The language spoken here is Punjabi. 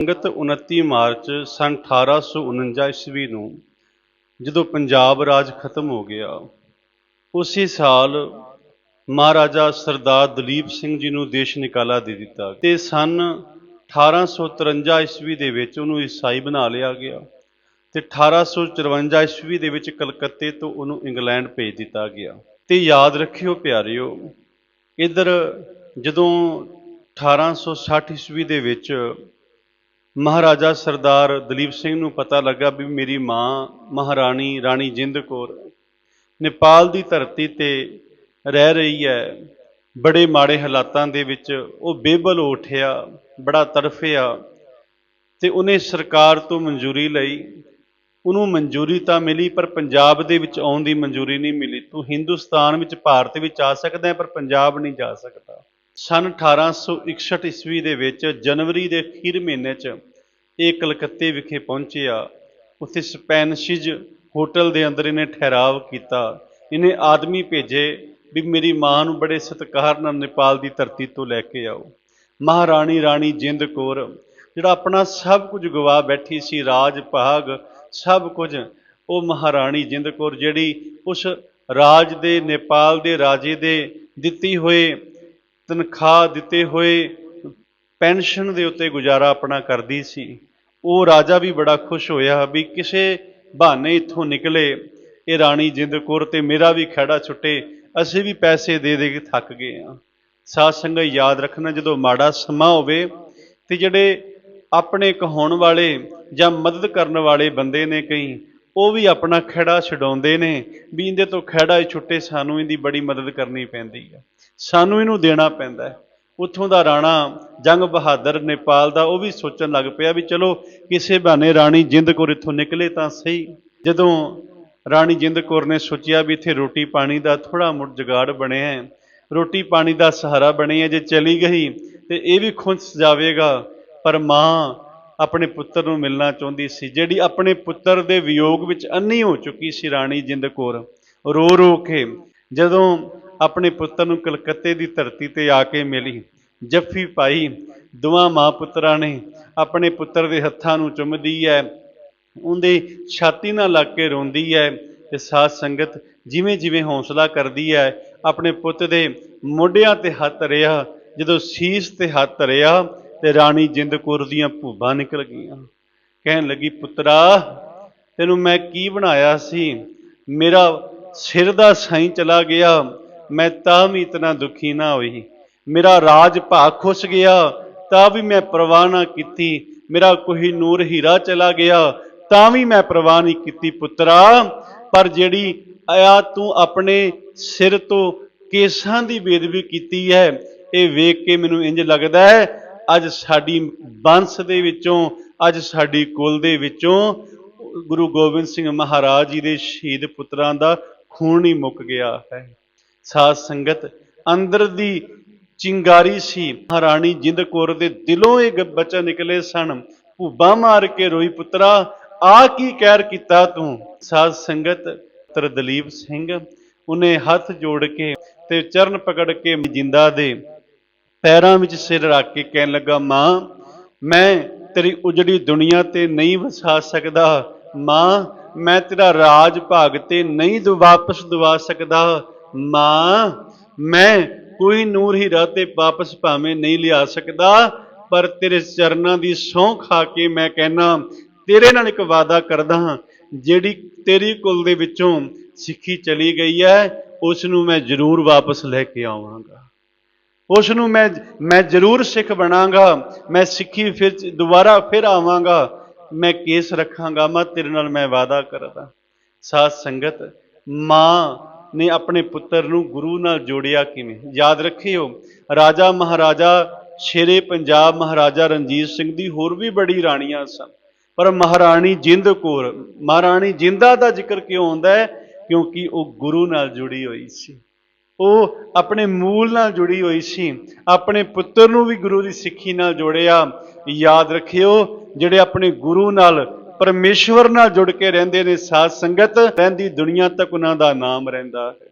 ਸੰਗਤ 29 ਮਾਰਚ ਸਨ 1849 ਈਸਵੀ ਨੂੰ ਜਦੋਂ ਪੰਜਾਬ ਰਾਜ ਖਤਮ ਹੋ ਗਿਆ, ਉਸੇ ਸਾਲ ਮਹਾਰਾਜਾ ਸਰਦਾਰ ਦਲੀਪ ਸਿੰਘ ਜੀ ਨੂੰ ਦੇਸ਼ ਨਿਕਾਲਾ ਦੇ ਦਿੱਤਾ ਤੇ ਸਨ 1853 ਈਸਵੀ ਦੇ ਵਿੱਚ ਉਹਨੂੰ ਈਸਾਈ ਬਣਾ ਲਿਆ ਗਿਆ ਤੇ 1854 ਈਸਵੀ ਦੇ ਵਿੱਚ ਕਲਕੱਤੇ ਤੋਂ ਉਹਨੂੰ ਇੰਗਲੈਂਡ ਭੇਜ ਦਿੱਤਾ ਗਿਆ। ਤੇ ਯਾਦ ਰੱਖਿਓ ਪਿਆਰਿਓ, ਇਧਰ ਜਦੋਂ 1860 ਈਸਵੀ ਦੇ ਵਿੱਚ ਮਹਾਰਾਜਾ ਸਰਦਾਰ ਦਲੀਪ ਸਿੰਘ ਨੂੰ ਪਤਾ ਲੱਗਾ ਵੀ ਮੇਰੀ ਮਾਂ ਮਹਾਰਾਣੀ ਰਾਣੀ ਜਿੰਦ ਕੌਰ ਨੇਪਾਲ ਦੀ ਧਰਤੀ ਤੇ ਰਹਿ ਰਹੀ ਹੈ। ਬੜੇ ਮਾੜੇ ਹਾਲਾਤਾਂ ਦੇ ਵਿੱਚ ਉਹ ਬੇਬਲ ਉਠਿਆ, ਬੜਾ ਤੜਫਿਆ ਤੇ ਉਹਨੇ ਸਰਕਾਰ ਤੋਂ ਮਨਜ਼ੂਰੀ ਲਈ, ਉਹਨੂੰ ਮਨਜ਼ੂਰੀ ਤਾਂ ਮਿਲੀ ਪਰ ਪੰਜਾਬ ਦੇ ਵਿੱਚ ਆਉਣ ਦੀ ਮਨਜ਼ੂਰੀ ਨਹੀਂ ਮਿਲੀ। ਤੂੰ ਹਿੰਦੁਸਤਾਨ ਵਿੱਚ, ਭਾਰਤ ਵਿੱਚ ਆ ਸਕਦਾ ਪਰ ਪੰਜਾਬ ਨਹੀਂ ਜਾ ਸਕਦਾ। ਸਨ 1861 ਈਸਵੀ ਦੇ ਵਿੱਚ ਜਨਵਰੀ ਦੇ ਅਖੀਰ ਮਹੀਨੇ 'ਚ ਇਹ ਕਲਕੱਤੇ ਵਿਖੇ ਪਹੁੰਚਿਆ। ਉੱਥੇ ਸਪੈਨਿਸ਼ਿਜ ਹੋਟਲ ਦੇ ਅੰਦਰ ਇਹਨੇ ਠਹਿਰਾਵ ਕੀਤਾ। ਇਹਨੇ ਆਦਮੀ ਭੇਜੇ ਵੀ ਮੇਰੀ ਮਾਂ ਨੂੰ ਬੜੇ ਸਤਿਕਾਰ ਨਾਲ ਨੇਪਾਲ ਦੀ ਧਰਤੀ ਤੋਂ ਲੈ ਕੇ ਆਓ। ਮਹਾਰਾਣੀ ਰਾਣੀ ਜਿੰਦ ਕੌਰ, ਜਿਹੜਾ ਆਪਣਾ ਸਭ ਕੁਝ ਗਵਾ ਬੈਠੀ ਸੀ, ਰਾਜ ਭਾਗ ਸਭ ਕੁਝ, ਉਹ ਮਹਾਰਾਣੀ ਜਿੰਦ ਕੌਰ ਜਿਹੜੀ ਉਸ ਰਾਜ ਦੇ, ਨੇਪਾਲ ਦੇ ਰਾਜੇ ਦੇ ਦਿੱਤੀ ਹੋਏ ਤਨਖਾਹ ਦਿੱਤੇ ਹੋਏ ਪੈਨਸ਼ਨ ਦੇ ਉੱਤੇ ਗੁਜ਼ਾਰਾ ਆਪਣਾ ਕਰਦੀ ਸੀ। ਉਹ ਰਾਜਾ ਵੀ ਬੜਾ ਖੁਸ਼ ਹੋਇਆ ਵੀ ਕਿਸੇ ਬਹਾਨੇ ਇੱਥੋਂ ਨਿਕਲੇ, ਇਹ ਰਾਣੀ ਜਿੰਦ ਕੌਰ ਤੇ ਮੇਰਾ ਵੀ ਖੜਾ ਛੁੱਟੇ, ਅਸੀਂ ਵੀ ਪੈਸੇ ਦੇ ਦੇ ਕੇ ਥੱਕ ਗਏ ਆ ਸਾਧ ਸੰਗਤ ਯਾਦ ਰੱਖਣਾ, ਜਦੋਂ ਮਾੜਾ ਸਮਾਂ ਹੋਵੇ ਤੇ ਜਿਹੜੇ ਆਪਣੇ ਕਹਾਉਣ ਵਾਲੇ ਜਾਂ ਮਦਦ ਕਰਨ ਵਾਲੇ ਬੰਦੇ ਨੇ ਕਈ ਉਹ ਵੀ ਆਪਣਾ ਖੜਾ ਛਡਾਉਂਦੇ ਨੇ, ਵੀ ਇਹਦੇ ਤੋਂ ਖੜਾ ਹੀ ਛੁੱਟੇ, ਸਾਨੂੰ ਇਹਦੀ ਬੜੀ ਮਦਦ ਕਰਨੀ ਪੈਂਦੀ ਹੈ ਸਾਨੂੰ ਇਹਨੂੰ ਦੇਣਾ ਪੈਂਦਾ ਹੈ। ਉੱਥੋਂ ਦਾ ਰਾਣਾ ਜੰਗ ਬਹਾਦਰ ਨੇਪਾਲ ਦਾ ਉਹ ਵੀ ਸੋਚਣ ਲੱਗ ਪਿਆ ਵੀ ਚਲੋ ਕਿਸੇ ਬਹਾਨੇ ਰਾਣੀ ਜਿੰਦ ਕੌਰ ਇੱਥੋਂ ਨਿਕਲੇ ਤਾਂ ਸਹੀ। ਜਦੋਂ ਰਾਣੀ ਜਿੰਦ ਕੌਰ ਨੇ ਸੋਚਿਆ ਵੀ ਇੱਥੇ ਰੋਟੀ ਪਾਣੀ ਦਾ ਥੋੜਾ ਮੁੜ ਜਗਾੜ ਬਣਿਆ ਹੈ, ਰੋਟੀ ਪਾਣੀ ਦਾ ਸਹਾਰਾ ਬਣੀ ਹੈ, ਜੇ ਚਲੀ ਗਈ ਤੇ ਇਹ ਵੀ ਖੁੰਸ ਜਾਵੇਗਾ, ਪਰ ਮਾਂ ਆਪਣੇ ਪੁੱਤਰ ਨੂੰ ਮਿਲਣਾ ਚਾਹੁੰਦੀ ਸੀ, ਜਿਹੜੀ ਆਪਣੇ ਪੁੱਤਰ ਦੇ ਵਿਯੋਗ ਵਿੱਚ ਅੰਨੀ ਹੋ ਚੁੱਕੀ ਸੀ ਰਾਣੀ ਜਿੰਦ ਕੌਰ। ਰੋ ਰੋ ਕੇ ਜਦੋਂ ਆਪਣੇ ਪੁੱਤਰ ਨੂੰ ਕਲਕੱਤੇ ਦੀ ਧਰਤੀ ਤੇ ਆ ਕੇ ਮਿਲੀ, ਜੱਫੀ ਪਾਈ, ਦੋਵਾਂ ਮਾਂ ਪੁੱਤਰਾਂ ਨੇ ਆਪਣੇ ਪੁੱਤਰ ਦੇ ਹੱਥਾਂ ਨੂੰ ਚੁੰਮਦੀ ਹੈ ਉਹਦੇ ਛਾਤੀ ਨਾਲ ਲੱਗ ਕੇ ਰੋਂਦੀ ਹੈ ਤੇ ਸਾਧ ਸੰਗਤ ਜਿਵੇਂ ਜਿਵੇਂ ਹੌਸਲਾ ਕਰਦੀ ਹੈ ਆਪਣੇ ਪੁੱਤ ਦੇ ਮੋਢਿਆਂ ਤੇ ਹੱਥ ਰਿਆ, ਜਦੋਂ ਸੀਸ ਤੇ ਹੱਥ ਰਿਆ ਤੇ ਰਾਣੀ ਜਿੰਦ ਕੌਰ ਦੀਆਂ ਭੂਬਾਂ ਨਿਕਲ ਗਈਆਂ। ਕਹਿਣ ਲੱਗੀ, ਪੁੱਤਰਾ, ਤੈਨੂੰ ਮੈਂ ਕੀ ਬਣਾਇਆ ਸੀ? ਮੇਰਾ ਸਿਰ ਦਾ ਸਾਈਂ ਚਲਾ ਗਿਆ, ਮੈਂ ਤਾਂ ਵੀ ਇਤਨਾ ਦੁਖੀ ਨਾ ਹੋਈ। ਮੇਰਾ ਰਾਜ ਭਾਗ ਖੁੱਸ ਗਿਆ, ਤਾਂ ਵੀ ਮੈਂ ਪਰਵਾਹ ਨਾ ਕੀਤੀ। ਮੇਰਾ ਕੋਈ ਨੂਰ ਹੀਰਾ ਚਲਾ ਗਿਆ, ਤਾਂ ਵੀ ਮੈਂ ਪਰਵਾਹ ਨਹੀਂ ਕੀਤੀ, ਪੁੱਤਰਾ। ਪਰ ਜਿਹੜੀ ਆਇਆ ਤੂੰ ਆਪਣੇ ਸਿਰ ਤੋਂ ਕੇਸਾਂ ਦੀ ਬੇਦਬੀ ਕੀਤੀ ਹੈ, ਇਹ ਵੇਖ ਕੇ ਮੈਨੂੰ ਇੰਜ ਲੱਗਦਾ ਹੈ ਅੱਜ ਸਾਡੀ ਬੰਸ ਦੇ ਵਿੱਚੋਂ, ਅੱਜ ਸਾਡੀ ਕੁਲ ਦੇ ਵਿੱਚੋਂ ਗੁਰੂ ਗੋਬਿੰਦ ਸਿੰਘ ਮਹਾਰਾਜ ਜੀ ਦੇ ਸ਼ਹੀਦ ਪੁੱਤਰਾਂ ਦਾ ਖੂਨ ਹੀ ਮੁੱਕ ਗਿਆ ਹੈ। ਸਾਧ ਸੰਗਤ, ਅੰਦਰ ਦੀ ਚਿੰਗਾਰੀ ਸੀ, ਮਹਾਰਾਣੀ ਜਿੰਦ ਕੌਰ ਦੇ ਦਿਲੋਂ ਇਹ ਗ- ਨਿਕਲੇ ਸਨ। ਭੂਬਾ ਮਾਰ ਕੇ ਰੋਈ, ਪੁੱਤਰਾ, ਆ ਕੀ ਕਹਿਰ ਕੀਤਾ ਤੂੰ? ਸਾਧ ਸੰਗਤ ਤਰ ਦਲੀਪ ਸਿੰਘ, ਉਹਨੇ ਹੱਥ ਜੋੜ ਕੇ ਤੇ ਚਰਨ ਪਕੜ ਕੇ ਜਿੰਦਾ ਦੇ ਪੈਰਾਂ ਵਿੱਚ ਸਿਰ ਰੱਖ ਕੇ ਕਹਿਣ ਲੱਗਾ, ਮਾਂ, ਮੈਂ ਤੇਰੀ ਉਜੜੀ ਦੁਨੀਆ ਤੇ ਨਹੀਂ ਵਸਾ ਸਕਦਾ। ਮਾਂ, ਮੈਂ ਤੇਰਾ ਰਾਜ ਭਾਗ ਤੇ ਨਹੀਂ ਦੁ, ਵਾਪਸ ਦਵਾ ਸਕਦਾ। ਮਾਂ, ਮੈਂ ਕੋਈ ਨੂਰ ਹੀਰਾ ਤੇ ਵਾਪਸ ਭਾਵੇਂ ਨਹੀਂ ਲਿਆ ਸਕਦਾ, ਪਰ ਤੇਰੇ ਚਰਨਾਂ ਦੀ ਸਹੁੰ ਖਾ ਕੇ ਮੈਂ ਕਹਿਣਾ, ਤੇਰੇ ਨਾਲ ਇੱਕ ਵਾਅਦਾ ਕਰਦਾ ਹਾਂ। ਜਿਹੜੀ ਤੇਰੀ ਕੁਲ ਦੇ ਵਿੱਚੋਂ ਸਿੱਖੀ ਚਲੀ ਗਈ ਹੈ, ਉਸ ਨੂੰ ਮੈਂ ਜ਼ਰੂਰ ਵਾਪਸ ਲੈ ਕੇ ਆਵਾਂਗਾ। ਉਸ ਨੂੰ ਮੈਂ ਮੈਂ ਜ਼ਰੂਰ ਸਿੱਖ ਬਣਾਂਗਾ, ਮੈਂ ਸਿੱਖੀ ਫਿਰ ਦੁਬਾਰਾ ਫਿਰ ਆਵਾਂਗਾ, ਮੈਂ ਕੇਸ ਰੱਖਾਂਗਾ, ਮੈਂ ਤੇਰੇ ਨਾਲ ਮੈਂ ਵਾਅਦਾ ਕਰਦਾ। ਸਾਧ ਸੰਗਤ, ਮਾਂ ਨੇ ਆਪਣੇ ਪੁੱਤਰ ਨੂੰ ਗੁਰੂ ਨਾਲ ਜੋੜਿਆ ਕਿਵੇਂ? ਯਾਦ ਰੱਖਿਓ, ਰਾਜਾ ਮਹਾਰਾਜਾ ਸ਼ੇਰੇ ਪੰਜਾਬ ਮਹਾਰਾਜਾ ਰਣਜੀਤ ਸਿੰਘ ਦੀ ਹੋਰ ਵੀ ਬੜੀ ਰਾਣੀਆਂ ਸਨ। ਪਰ ਮਹਾਰਾਣੀ ਜਿੰਦ ਕੌਰ, ਮਹਾਰਾਣੀ ਜਿੰਦਾ ਦਾ ਜ਼ਿਕਰ ਕਿਉਂ ਆਉਂਦਾ ਹੈ? ਕਿਉਂਕਿ ਉਹ ਗੁਰੂ ਨਾਲ ਜੁੜੀ ਹੋਈ ਸੀ। ਉਹ ਆਪਣੇ ਮੂਲ ਨਾਲ ਜੁੜੀ ਹੋਈ ਸੀ। ਆਪਣੇ ਪੁੱਤਰ ਨੂੰ ਵੀ ਗੁਰੂ ਦੀ ਸਿੱਖੀ ਨਾਲ ਜੋੜਿਆ। ਯਾਦ ਰੱਖਿਓ, ਜਿਹੜੇ ਆਪਣੇ ਗੁਰੂ ਨਾਲ, ਪਰਮੇਸ਼ਵਰ ਨਾਲ ਜੁੜ ਕੇ ਰਹਿੰਦੇ ਨੇ ਸਾਧ ਸੰਗਤ, ਰਹਿੰਦੀ ਦੁਨੀਆ ਤੱਕ ਉਹਨਾਂ ਦਾ ਨਾਮ ਰਹਿੰਦਾ ਹੈ।